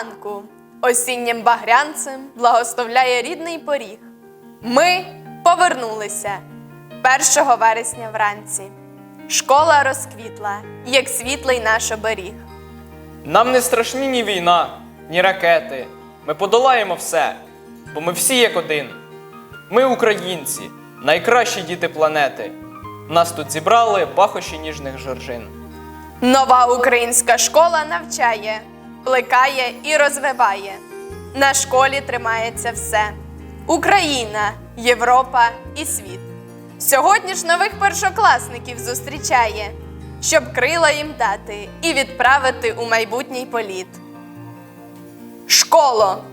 ранку, осіннім багрянцем благословляє рідний поріг. Ми повернулися 1 вересня вранці. Школа розквітла, як світлий наш оберіг. Нам не страшні ні війна, ні ракети. Ми подолаємо все, бо ми всі як один. Ми українці, найкращі діти планети. Нас тут зібрали пахощі ніжних жоржин. Нова українська школа навчає, плекає і розвиває. На школі тримається все: Україна, Європа і світ. Сьогодні ж нових першокласників зустрічає, щоб крила їм дати і відправити у майбутній політ. Школо,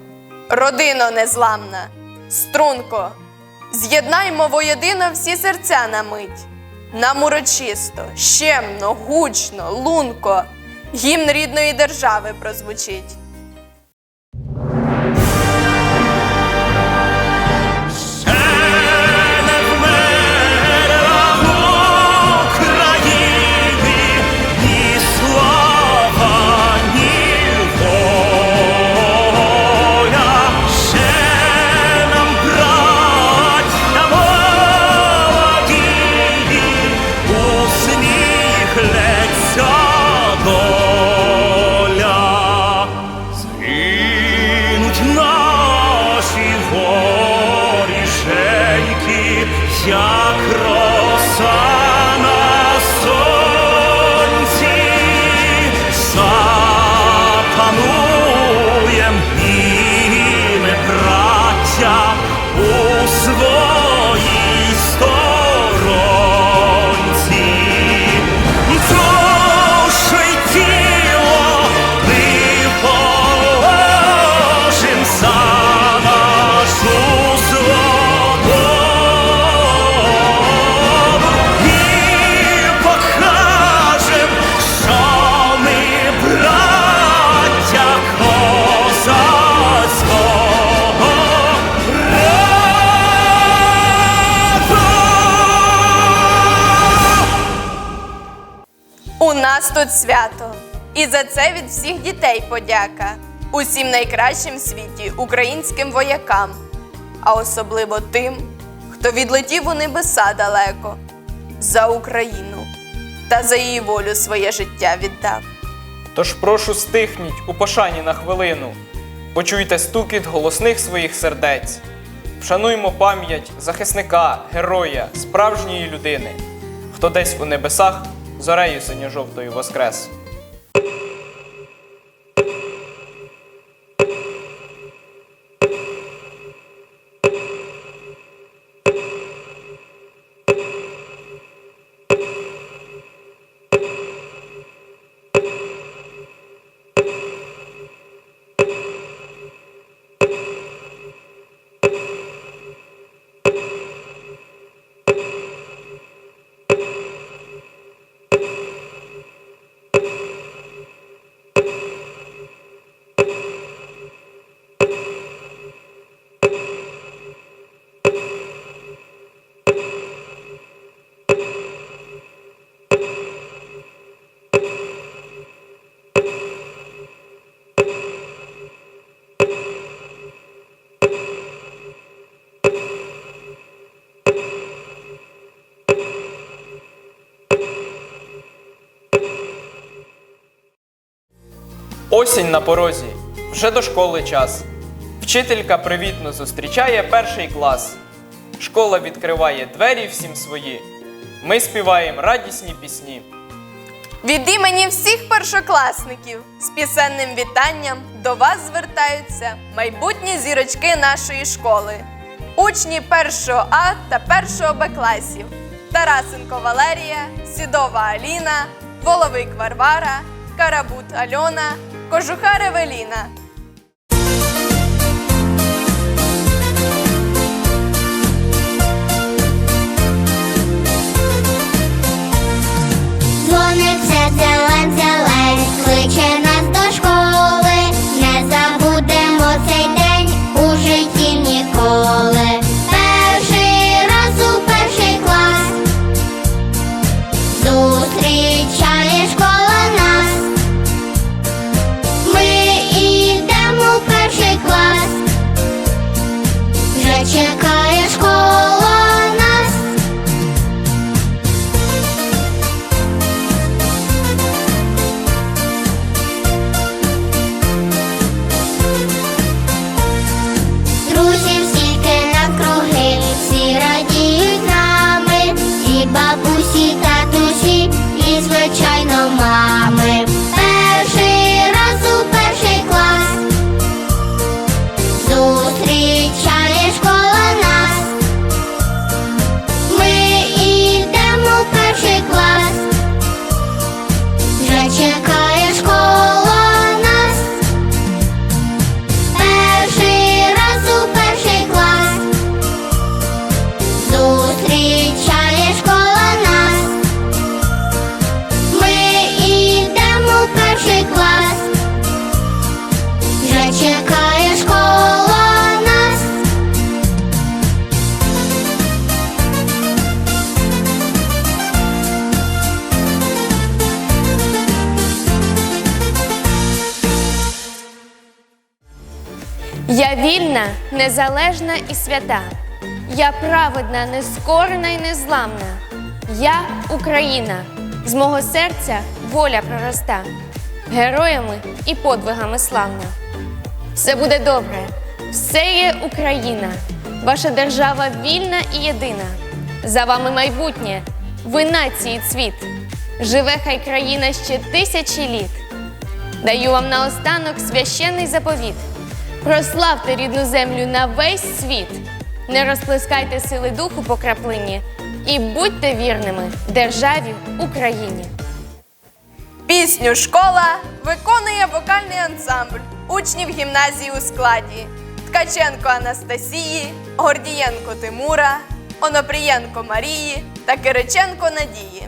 родино незламна, струнко, з'єднаймо воєдино всі серця на мить. Нам урочисто, щемно, гучно, лунко, гімн рідної держави прозвучить. was нас тут свято, і за це від всіх дітей подяка. Усім найкращим в світі українським воякам, а особливо тим, хто відлетів у небеса далеко за Україну та за її волю своє життя віддав. Тож прошу стихніть у пошані на хвилину. Почуйте стукіт голосних своїх сердець. Вшануймо пам'ять захисника, героя, справжньої людини, хто десь у небесах зорею синьо-жовтою воскрес. Осінь на порозі, вже до школи час. Вчителька привітно зустрічає перший клас. Школа відкриває двері всім свої. Ми співаємо радісні пісні. Від імені всіх першокласників з пісенним вітанням до вас звертаються майбутні зірочки нашої школи, учні 1 А та 1 Б класів Тарасенко Валерія, Сідова Аліна, Воловик Варвара, Карабут Альона, Кожухар Евеліна. Дзвоник все check out. Я вільна, незалежна і свята. Я праведна, нескорена і незламна. Я Україна, з мого серця воля пророста, героями і подвигами славна. Все буде добре, все є Україна, ваша держава вільна і єдина. За вами майбутнє, ви нації цвіт. Живе хай країна ще тисячі літ. Даю вам наостанок священний заповіт. Прославте рідну землю на весь світ. Не розплескайте сили духу по краплині і будьте вірними державі Україні. Пісню Школа виконує вокальний ансамбль учнів гімназії у складі Ткаченко Анастасії, Гордієнко Тимура, Онопрієнко Марії та Кириченко Надії.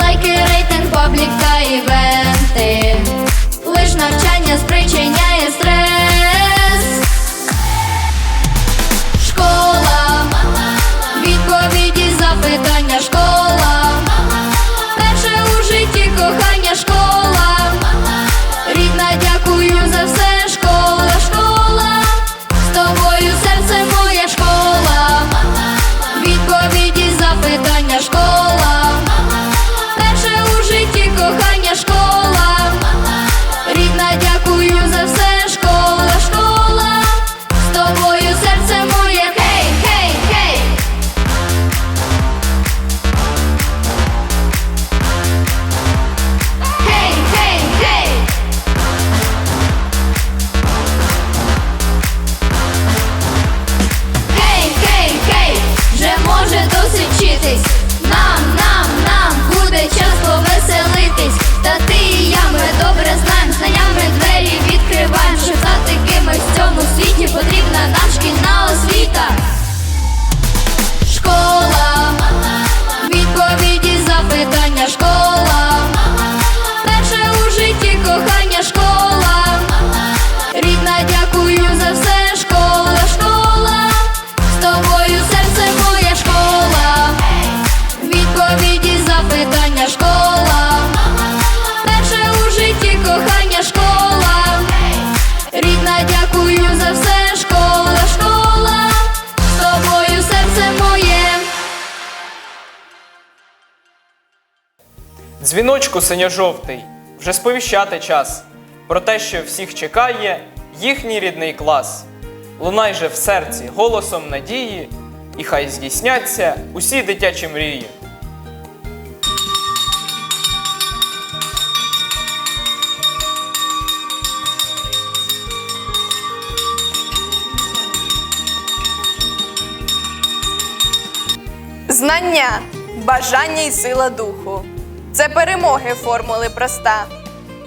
Лайки, рейтинг, паблік івенти. Лиш навчання спричиняє Дзвіночку синьо-жовтий, вже сповіщати час про те, що всіх чекає їхній рідний клас. Лунай же в серці голосом надії, і хай здійсняться усі дитячі мрії. Знання, бажання і сила духу. Це перемоги формули проста.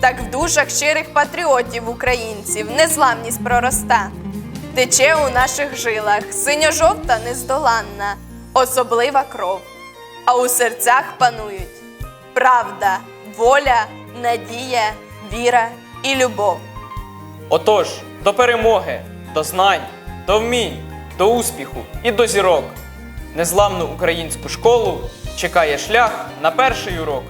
Так в душах щирих патріотів українців незламність пророста. Тече у наших жилах синьо-жовта нездоланна, особлива кров. А у серцях панують правда, воля, надія, віра і любов. Отож, до перемоги, до знань, до вмінь, до успіху і до зірок. Незламну українську школу чекає шлях на перший урок.